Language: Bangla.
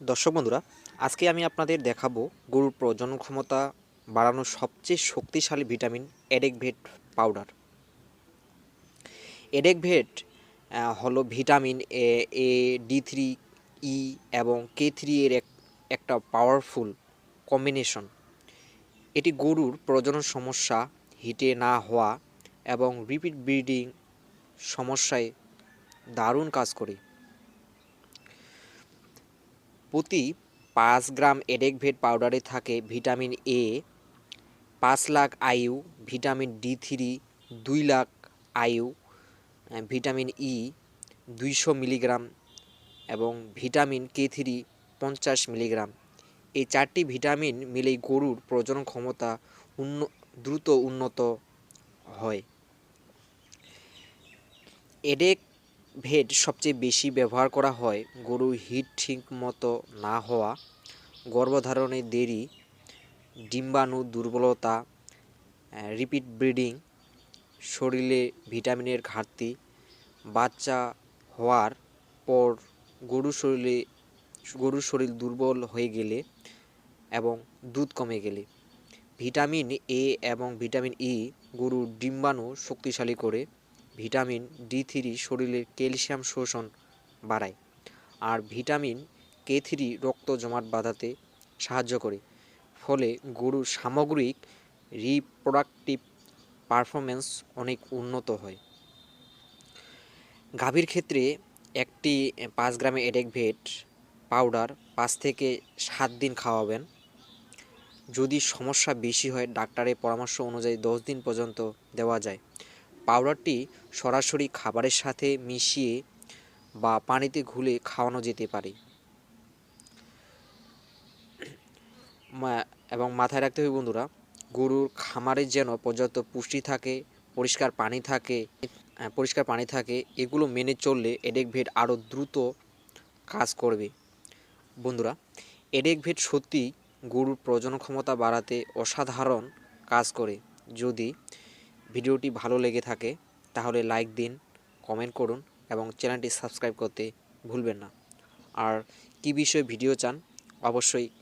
দর্শক বন্ধুরা, আজকে আমি আপনাদের দেখাবো গরুর প্রজনন ক্ষমতা বাড়ানোর সবচেয়ে শক্তিশালী ভিটামিন এডেকভেট পাউডার। এডেকভেট হলো vitamin A A, D three, E এবং কে থ্রি এর এক, একটা পাওয়ারফুল কম্বিনেশন এটি গরুর প্রজনন সমস্যা হিটে না হওয়া এবং রিপিট ব্রিডিং সমস্যায় দারুণ কাজ করে। প্রতি পাঁচ গ্রাম এডেকভেট পাউডারে থাকে ভিটামিন এ, পাঁচ লাখ আয়ু, ভিটামিন ডি থ্রি, দুই লাখ আয়ু ভিটামিন ই, দুইশো মিলিগ্রাম এবং ভিটামিন কে থ্রি, পঞ্চাশ মিলিগ্রাম। এই চারটি ভিটামিন মিলেই গরুর প্রজনন ক্ষমতা উন্ন, দ্রুত উন্নত হয়। এডেক ভেট সবচেয়ে বেশি ব্যবহার করা হয় গরুর হিট ঠিক মতো না হওয়া, গর্ভধারণে দেরি, ডিম্বাণু দুর্বলতা রিপিট ব্রিডিং শরীরে ভিটামিনের ঘাটতি, বাচ্চা হওয়ার পর গরুর শরীরে, গরুর শরীর দুর্বল হয়ে গেলে এবং দুধ কমে গেলে। ভিটামিন এ এবং ভিটামিন ই গরুর ডিম্বাণু শক্তিশালী করে ভিটামিন ডি থ্রি শরীরের ক্যালসিয়াম শোষণ বাড়ায় আর ভিটামিন কে থ্রি রক্ত জমাট বাঁধাতে সাহায্য করে। ফলে গরুর সামগ্রিক রিপ্রোডাক্টিভ পারফরমেন্স অনেক উন্নত হয়। গাভীর ক্ষেত্রে একটি পাঁচ গ্রামে এডেকভেট পাউডার পাঁচ থেকে সাত দিন খাওয়াবেন। যদি সমস্যা বেশি হয়, ডাক্তারের পরামর্শ অনুযায়ী দশ দিন পর্যন্ত দেওয়া যায়। পাউডারটি সরাসরি খাবারের সাথে মিশিয়ে বা পানিতে ঘুলে খাওয়ানো যেতে পারে। এবং মাথায় রাখতে হবে বন্ধুরা, গরুর খামারের যেন পর্যাপ্ত পুষ্টি থাকে, পরিষ্কার পানি থাকে পরিষ্কার পানি থাকে, এগুলো মেনে চললে এডেকভেট আরও দ্রুত কাজ করবে। বন্ধুরা এডেকভেট সত্যি গরুর প্রজনন ক্ষমতা বাড়াতে অসাধারণ কাজ করে। যদি ভিডিওটি ভালো লেগে থাকে, তাহলে লাইক দিন, কমেন্ট করুন এবং চ্যানেলটি সাবস্ক্রাইব করতে ভুলবেন না। আর কি বিষয়ে ভিডিও চান, অবশ্যই